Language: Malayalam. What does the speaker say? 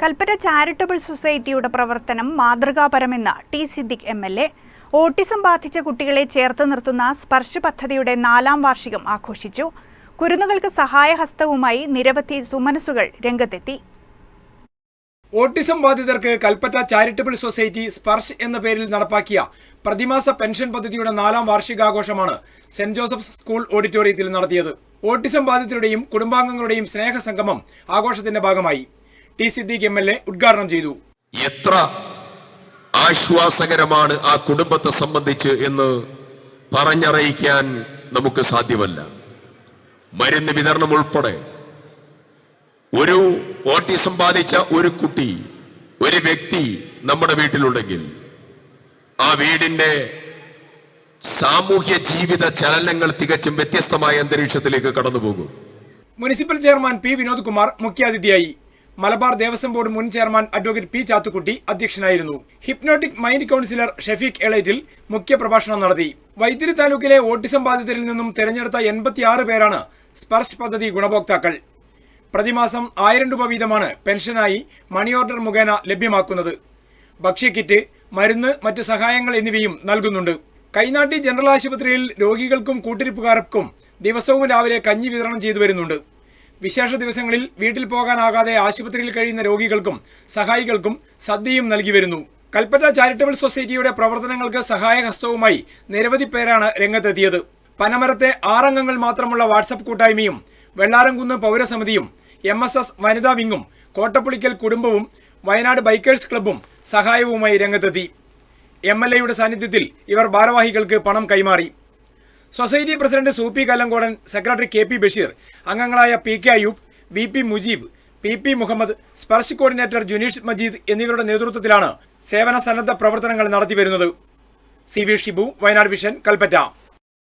കൽപ്പറ്റ ചാരിറ്റബിൾ സൊസൈറ്റിയുടെ പ്രവർത്തനം മാതൃകാപരമെന്ന് T Siddique M L A. Autism ബാധിച്ച കുട്ടികളെ ചേർത്ത് നിർത്തുന്ന സ്പർശ് പദ്ധതിയുടെ നാലാം വാർഷികം ആഘോഷിച്ചു. കുരുന്നുകൾക്ക് സഹായഹസ്തവുമായി നിരവധി സുമനസുകൾ രംഗത്തെത്തി. ഓട്ടിസം ബാധിതർക്ക് കൽപ്പറ്റ ചാരിറ്റബിൾ സൊസൈറ്റി സ്പർശ് എന്ന പേരിൽ നടപ്പാക്കിയ പ്രതിമാസ പെൻഷൻ പദ്ധതിയുടെ നാലാം വാർഷികാഘോഷമാണ് സെന്റ് ജോസഫ്സ് സ്കൂൾ ഓഡിറ്റോറിയത്തിൽ നടത്തിയത്. ഓട്ടിസം ബാധിതരുടെയും കുടുംബാംഗങ്ങളുടെയും സ്നേഹസംഗമം ആഘോഷത്തിന്റെ ഭാഗമായി. T Siddique M L A ഉദ്ഘാടനം ചെയ്തു. എത്ര ആശ്വാസകരമാണ് ആ കുടുംബത്തെ സംബന്ധിച്ച് എന്ന് പറഞ്ഞറിയിക്കാൻ നമുക്ക് സാധ്യമല്ല. മരുന്ന് വിതരണം ഉൾപ്പെടെ ഒരു ഓട്ടിസം ബാധിച്ച ഒരു കുട്ടി ഒരു വ്യക്തി നമ്മുടെ വീട്ടിലുണ്ടെങ്കിൽ ആ വീടിന്റെ സാമൂഹ്യ ജീവിത ചലനങ്ങൾ തികച്ചും വ്യത്യസ്തമായ അന്തരീക്ഷത്തിലേക്ക് കടന്നുപോകും. Municipal chairman P Vinod Kumar മുഖ്യാതിഥിയായി. മലബാർ ദേവസ്വം ബോർഡ് മുൻ ചെയർമാൻ അഡ്വക്കേറ്റ് പി ചാത്തുക്കുട്ടി അധ്യക്ഷനായിരുന്നു. Hypnotic mind councillor Shafeeq Elettil മുഖ്യപ്രഭാഷണം നടത്തി. വൈത്തിരി താലൂക്കിലെ ഓട്ടിസം ബാധിതരിൽ നിന്നും തെരഞ്ഞെടുത്ത എൺപത്തിയാറ് പേരാണ് സ്പർശ് പദ്ധതി ഗുണഭോക്താക്കൾ. പ്രതിമാസം ആയിരം രൂപ വീതമാണ് പെൻഷനായി മണി ഓർഡർ മുഖേന ലഭ്യമാക്കുന്നത്. ഭക്ഷ്യക്കിറ്റ് മരുന്ന് മറ്റ് സഹായങ്ങൾ എന്നിവയും നൽകുന്നുണ്ട്. കൈനാട്ടി ജനറൽ ആശുപത്രിയിൽ രോഗികൾക്കും കൂട്ടിരിപ്പുകാർക്കും ദിവസവും രാവിലെ കഞ്ഞി വിതരണം ചെയ്തു വരുന്നുണ്ട്. വിശേഷ ദിവസങ്ങളിൽ വീട്ടിൽ പോകാനാകാതെ ആശുപത്രിയിൽ കഴിയുന്ന രോഗികൾക്കും സഹായികൾക്കും സദ്യയും നൽകി വരുന്നു. കൽപ്പറ്റ ചാരിറ്റബിൾ സൊസൈറ്റിയുടെ പ്രവർത്തനങ്ങൾക്ക് സഹായഹസ്തവുമായി നിരവധി പേരാണ് രംഗത്തെത്തിയത്. പനമരത്തെ ആറംഗങ്ങൾ മാത്രമുള്ള വാട്സപ്പ് കൂട്ടായ്മയും വെള്ളാരംകുന്ന് പൗരസമിതിയും എം എസ് എസ് വനിതാ വിങ്ങും കോട്ടപ്പുളിക്കൽ കുടുംബവും വയനാട് ബൈക്കേഴ്സ് ക്ലബ്ബും സഹായവുമായി രംഗത്തെത്തി. എം എൽ എയുടെ സാന്നിധ്യത്തിൽ ഇവർ ഭാരവാഹികൾക്ക് പണം കൈമാറി. Society president Soopy Kallangodan secretary K P Basheer അംഗങ്ങളായ P K Ayoob V P Mujeeb P P Muhammad Sparsh coordinator Juneesh Majeed എന്നിവരുടെ നേതൃത്വത്തിലാണ് സേവന സന്നദ്ധ പ്രവർത്തനങ്ങൾ നടത്തിവരുന്നത്. C V Shibu Wayanad vision Kalpetta.